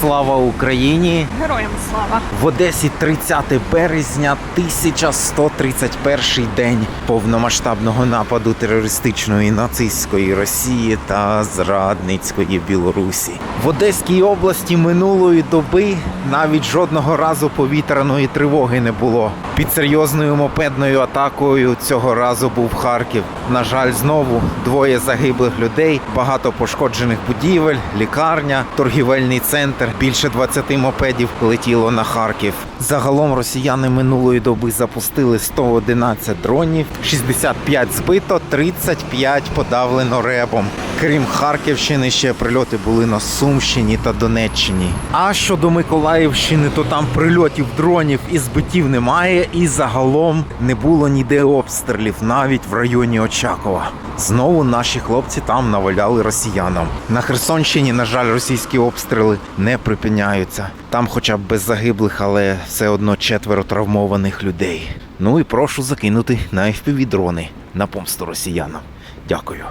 Слава Україні! Героям слава! В Одесі 30 березня 1131 день повномасштабного нападу терористичної нацистської Росії та зрадницької Білорусі. В Одеській області минулої доби навіть жодного разу повітряної тривоги не було. Під серйозною мопедною атакою цього разу був Харків. На жаль, знову двоє загиблих людей, багато пошкоджених будівель, лікарня, торгівельний центр. Більше 20 мопедів летіло на Харків. Загалом росіяни минулої доби запустили 111 дронів, 65 збито, 35 подавлено ребом. Крім Харківщини, ще прильоти були на Сумщині та Донеччині. А щодо Миколаївщини, то там прильотів дронів і збиттів немає, і загалом не було ніде обстрілів, навіть в районі Очакова. Знову наші хлопці там наваляли росіянам. На Херсонщині, на жаль, російські обстріли не припиняються. Там, хоча б без загиблих, але все одно четверо травмованих людей. Ну і прошу закинути на FPV дрони на помсту росіянам. Дякую.